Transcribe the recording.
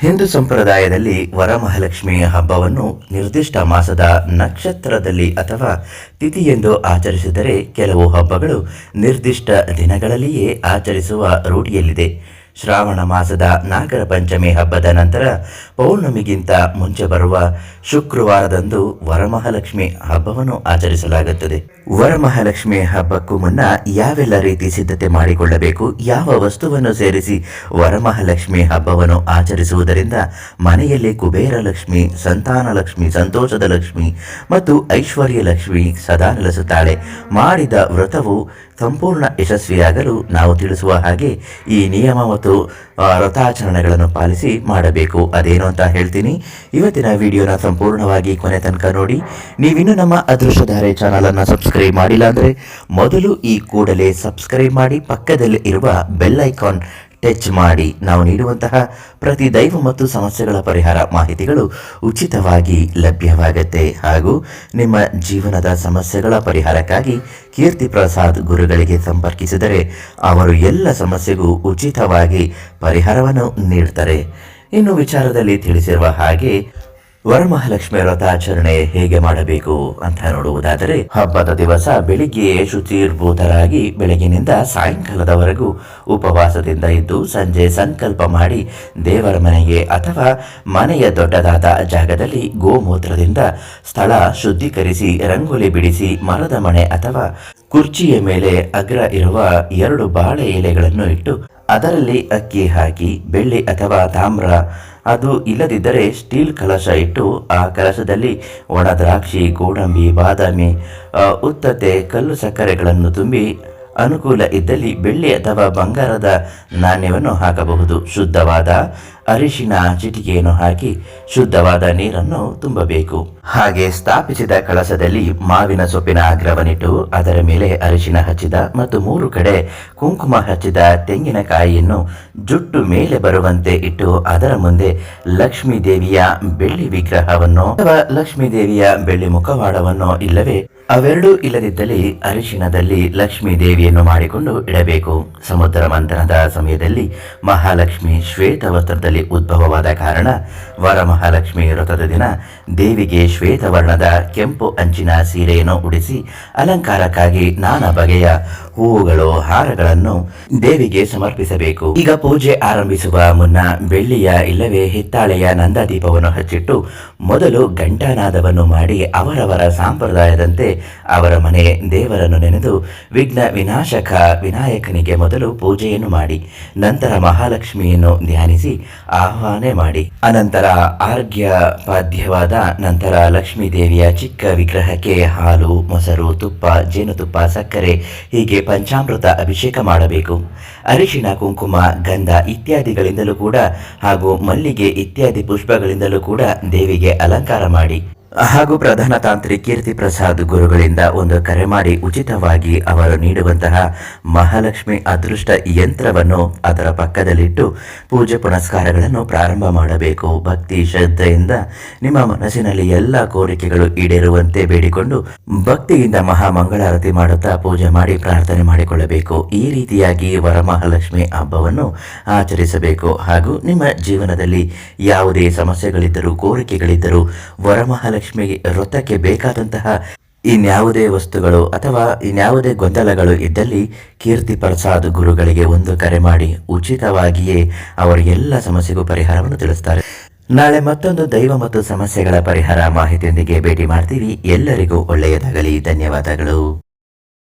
ಹಿಂದೂ ಸಂಪ್ರದಾಯದಲ್ಲಿ ವರಮಹಾಲಕ್ಷ್ಮಿಯ ಹಬ್ಬವನ್ನು ನಿರ್ದಿಷ್ಟ ಮಾಸದ ನಕ್ಷತ್ರದಲ್ಲಿ ಅಥವಾ ತಿಥಿಯೆಂದು ಆಚರಿಸಿದರೆ ಕೆಲವು ಹಬ್ಬಗಳು ನಿರ್ದಿಷ್ಟ ದಿನಗಳಲ್ಲಿಯೇ ಆಚರಿಸುವ ರೂಢಿಯಲ್ಲಿದೆ. ಶ್ರಾವಣ ಮಾಸದ ನಾಗರ ಪಂಚಮಿ ಹಬ್ಬದ ನಂತರ ಪೌರ್ಣಮಿಗಿಂತ ಮುಂಚೆ ಬರುವ ಶುಕ್ರವಾರದಂದು ವರಮಹಾಲಕ್ಷ್ಮಿ ಹಬ್ಬವನ್ನು ಆಚರಿಸಲಾಗುತ್ತದೆ. ವರಮಹಾಲಕ್ಷ್ಮಿ ಹಬ್ಬಕ್ಕೂ ಮುನ್ನ ಯಾವೆಲ್ಲ ರೀತಿ ಸಿದ್ಧತೆ ಮಾಡಿಕೊಳ್ಳಬೇಕು, ಯಾವ ವಸ್ತುವನ್ನು ಸೇರಿಸಿ ವರಮಹಾಲಕ್ಷ್ಮಿ ಹಬ್ಬವನ್ನು ಆಚರಿಸುವುದರಿಂದ ಮನೆಯಲ್ಲಿ ಕುಬೇರ ಲಕ್ಷ್ಮಿ, ಸಂತಾನ ಲಕ್ಷ್ಮಿ, ಸಂತೋಷದ ಲಕ್ಷ್ಮಿ ಮತ್ತು ಐಶ್ವರ್ಯ ಲಕ್ಷ್ಮಿ ಸದಾ ನೆಲೆಸುತ್ತಾಳೆ. ಮಾಡಿದ ವ್ರತವು ಸಂಪೂರ್ಣ ಯಶಸ್ವಿಯಾಗಲು ನಾವು ತಿಳಿಸುವ ಹಾಗೆ ಈ ನಿಯಮ ಮತ್ತು ವ್ರತಾಚರಣೆಗಳನ್ನು ಪಾಲಿಸಿ ಮಾಡಬೇಕು. ಅದೇನು ಅಂತ ಹೇಳ್ತೀನಿ. ಇವತ್ತಿನ ವಿಡಿಯೋನ ಸಂಪೂರ್ಣವಾಗಿ ಕೊನೆ ತನಕ ನೋಡಿ. ನೀವಿನ್ನೂ ನಮ್ಮ ಅದೃಷ್ಟಧಾರೆ ಚಾನಲನ್ನು ಸಬ್ಸ್ಕ್ರೈಬ್ ಮಾಡಿಲ್ಲ ಅಂದರೆ ಮೊದಲು ಈ ಕೂಡಲೇ ಸಬ್ಸ್ಕ್ರೈಬ್ ಮಾಡಿ ಪಕ್ಕದಲ್ಲಿ ಇರುವ ಬೆಲ್ ಐಕಾನ್ ಟಚ್ ಮಾಡಿ ನಾವು ನೀಡುವಂತಹ ಪ್ರತಿ ದೈವ ಮತ್ತು ಸಮಸ್ಯೆಗಳ ಪರಿಹಾರ ಮಾಹಿತಿಗಳು ಉಚಿತವಾಗಿ ಲಭ್ಯವಾಗುತ್ತೆ. ಹಾಗೂ ನಿಮ್ಮ ಜೀವನದ ಸಮಸ್ಯೆಗಳ ಪರಿಹಾರಕ್ಕಾಗಿ ಕೀರ್ತಿ ಪ್ರಸಾದ್ ಗುರುಗಳಿಗೆ ಸಂಪರ್ಕಿಸಿದರೆ ಅವರು ಎಲ್ಲ ಸಮಸ್ಯೆಗೂ ಉಚಿತವಾಗಿ ಪರಿಹಾರವನ್ನು ನೀಡ್ತಾರೆ. ಇನ್ನು ವಿಚಾರದಲ್ಲಿ ತಿಳಿಸಿರುವ ಹಾಗೆ ವರಮಹಾಲಕ್ಷ್ಮಿ ವ್ರತಾಚರಣೆ ಹೇಗೆ ಮಾಡಬೇಕು ಅಂತ ನೋಡುವುದಾದರೆ, ಹಬ್ಬದ ದಿವಸ ಬೆಳಿಗ್ಗೆ ಶುಚಿರ್ಭೂತರಾಗಿ ಬೆಳಗಿನಿಂದ ಸಾಯಂಕಾಲದವರೆಗೂ ಉಪವಾಸದಿಂದ ಇದ್ದು ಸಂಜೆ ಸಂಕಲ್ಪ ಮಾಡಿ ದೇವರ ಮನೆಗೆ ಅಥವಾ ಮನೆಯ ದೊಡ್ಡದಾದ ಜಾಗದಲ್ಲಿ ಗೋಮೂತ್ರದಿಂದ ಸ್ಥಳ ಶುದ್ಧೀಕರಿಸಿ, ರಂಗೋಲಿ ಬಿಡಿಸಿ, ಮರದ ಮನೆ ಅಥವಾ ಕುರ್ಚಿಯ ಮೇಲೆ ಅಗ್ರ ಇರುವ ಎರಡು ಬಾಳೆ ಎಲೆಗಳನ್ನು ಇಟ್ಟು ಅದರಲ್ಲಿ ಅಕ್ಕಿ ಹಾಕಿ, ಬೆಳ್ಳಿ ಅಥವಾ ತಾಮ್ರ ಅದು ಇಲ್ಲದಿದ್ದರೆ ಸ್ಟೀಲ್ ಕಲಶ ಇಟ್ಟು ಆ ಕಲಶದಲ್ಲಿ ಒಣ ದ್ರಾಕ್ಷಿ, ಗೋಡಂಬಿ, ಬಾದಾಮಿ ಉತ್ತತೆ, ಕಲ್ಲು ಸಕ್ಕರೆಗಳನ್ನು ತುಂಬಿ ಅನುಕೂಲ ಇದ್ದಲ್ಲಿ ಬೆಳ್ಳಿ ಅಥವಾ ಬಂಗಾರದ ನಾಣ್ಯವನ್ನು ಹಾಕಬಹುದು. ಶುದ್ಧವಾದ ಅರಿಶಿನ ಚಿಟಿಕೆಯನ್ನು ಹಾಕಿ ಶುದ್ಧವಾದ ನೀರನ್ನು ತುಂಬಬೇಕು. ಹಾಗೆ ಸ್ಥಾಪಿಸಿದ ಕಳಸದಲ್ಲಿ ಮಾವಿನ ಸೊಪ್ಪಿನ ಅಗ್ರವನ್ನಿಟ್ಟು ಅದರ ಮೇಲೆ ಅರಿಶಿನ ಹಚ್ಚಿದ ಮತ್ತು ಮೂರು ಕಡೆ ಕುಂಕುಮ ಹಚ್ಚಿದ ತೆಂಗಿನಕಾಯಿಯನ್ನು ಜುಟ್ಟು ಮೇಲೆ ಬರುವಂತೆ ಇಟ್ಟು ಅದರ ಮುಂದೆ ಲಕ್ಷ್ಮೀ ದೇವಿಯ ಬೆಳ್ಳಿ ವಿಗ್ರಹವನ್ನು ಅಥವಾ ಲಕ್ಷ್ಮೀ ದೇವಿಯ ಬೆಳ್ಳಿ ಮುಖವಾಡವನ್ನು ಇಲ್ಲವೇ ಅವೆರಡೂ ಇಲ್ಲದಿದ್ದಲ್ಲಿ ಅರಿಶಿಣದಲ್ಲಿ ಲಕ್ಷ್ಮೀ ದೇವಿಯನ್ನು ಮಾಡಿಕೊಂಡು ಇಡಬೇಕು. ಸಮುದ್ರ ಮಂಥನದ ಸಮಯದಲ್ಲಿ ಮಹಾಲಕ್ಷ್ಮಿ ಶ್ವೇತ ವಸ್ತ್ರದಲ್ಲಿ ಉದ್ಭವವಾದ ಕಾರಣ ವರಮಹಾಲಕ್ಷ್ಮಿ ವ್ರತದ ದಿನ ದೇವಿಗೆ ಶ್ವೇತವರ್ಣದ ಕೆಂಪು ಅಂಚಿನ ಸೀರೆಯನ್ನು ಉಡಿಸಿ ಅಲಂಕಾರಕ್ಕಾಗಿ ನಾನಾ ಬಗೆಯ ಹೂವುಗಳು, ಹಾರಗಳನ್ನು ದೇವಿಗೆ ಸಮರ್ಪಿಸಬೇಕು. ಈಗ ಪೂಜೆ ಆರಂಭಿಸುವ ಮುನ್ನ ಬೆಳ್ಳಿಯ ಇಲ್ಲವೇ ಹಿತ್ತಾಳೆಯ ನಂದಾದೀಪವನ್ನು ಹಚ್ಚಿಟ್ಟು ಮೊದಲು ಘಂಟಾನಾದವನ್ನು ಮಾಡಿ ಅವರವರ ಸಂಪ್ರದಾಯದಂತೆ ಅವರ ಮನೆ ದೇವರನ್ನು ನೆನೆದು ವಿಘ್ನ ವಿನಾಶಕ ವಿನಾಯಕನಿಗೆ ಮೊದಲು ಪೂಜೆಯನ್ನು ಮಾಡಿ, ನಂತರ ಮಹಾಲಕ್ಷ್ಮಿಯನ್ನು ಧ್ಯಾನಿಸಿ ಆಹ್ವಾನ ಮಾಡಿ. ಅನಂತರ ಆರ್ಘ್ಯ ಪಾದ್ಯವಾದ ನಂತರ ಲಕ್ಷ್ಮೀ ದೇವಿಯ ಚಿಕ್ಕ ವಿಗ್ರಹಕ್ಕೆ ಹಾಲು, ಮೊಸರು, ತುಪ್ಪ, ಜೇನುತುಪ್ಪ, ಸಕ್ಕರೆ ಹೀಗೆ ಪಂಚಾಮೃತ ಅಭಿಷೇಕ ಮಾಡಬೇಕು. ಅರಿಶಿನ ಕುಂಕುಮ, ಗಂಧ ಇತ್ಯಾದಿಗಳಿಂದಲೂ ಕೂಡ ಹಾಗೂ ಮಲ್ಲಿಗೆ ಇತ್ಯಾದಿ ಪುಷ್ಪಗಳಿಂದಲೂ ಕೂಡ ದೇವಿಗೆ ಅಲಂಕಾರ ಮಾಡಿ. ಹಾಗೂ ಪ್ರಧಾನ ತಾಂತ್ರಿ ಕೀರ್ತಿ ಪ್ರಸಾದ್ ಗುರುಗಳಿಂದ ಒಂದು ಕರೆ ಮಾಡಿ ಉಚಿತವಾಗಿ ಅವರು ನೀಡುವಂತಹ ಮಹಾಲಕ್ಷ್ಮಿ ಅದೃಷ್ಟ ಯಂತ್ರವನ್ನು ಅದರ ಪಕ್ಕದಲ್ಲಿಟ್ಟು ಪೂಜೆ ಪುನಸ್ಕಾರಗಳನ್ನು ಪ್ರಾರಂಭ ಮಾಡಬೇಕು. ಭಕ್ತಿ, ಶ್ರದ್ಧೆಯಿಂದ ನಿಮ್ಮ ಮನಸ್ಸಿನಲ್ಲಿ ಎಲ್ಲ ಕೋರಿಕೆಗಳು ಈಡೇರುವಂತೆ ಬೇಡಿಕೊಂಡು ಭಕ್ತಿಯಿಂದ ಮಹಾ ಮಂಗಳಾರತಿ ಮಾಡುತ್ತಾ ಪೂಜೆ ಮಾಡಿ ಪ್ರಾರ್ಥನೆ ಮಾಡಿಕೊಳ್ಳಬೇಕು. ಈ ರೀತಿಯಾಗಿ ವರಮಹಾಲಕ್ಷ್ಮಿ ಹಬ್ಬವನ್ನು ಆಚರಿಸಬೇಕು. ಹಾಗೂ ನಿಮ್ಮ ಜೀವನದಲ್ಲಿ ಯಾವುದೇ ಸಮಸ್ಯೆಗಳಿದ್ದರೂ, ಕೋರಿಕೆಗಳಿದ್ದರೂ ವರಮಹಾಲಕ್ಷ್ಮಿ ವ್ರತಕ್ಕೆ ಬೇಕಾದಂತಹ ಇನ್ಯಾವುದೇ ವಸ್ತುಗಳು ಅಥವಾ ಇನ್ಯಾವುದೇ ಗೊಂದಲಗಳು ಇದ್ದಲ್ಲಿ ಕೀರ್ತಿ ಪ್ರಸಾದ್ ಗುರುಗಳಿಗೆ ಒಂದು ಕರೆ ಮಾಡಿ ಉಚಿತವಾಗಿಯೇ ಅವರ ಎಲ್ಲ ಸಮಸ್ಯೆಗೂ ಪರಿಹಾರವನ್ನು ತಿಳಿಸ್ತಾರೆ. ನಾಳೆ ಮತ್ತೊಂದು ದೈವ ಮತ್ತು ಸಮಸ್ಯೆಗಳ ಪರಿಹಾರ ಮಾಹಿತಿಯೊಂದಿಗೆ ಭೇಟಿ ಮಾಡ್ತೀವಿ. ಎಲ್ಲರಿಗೂ ಒಳ್ಳೆಯದಾಗಲಿ. ಧನ್ಯವಾದಗಳು.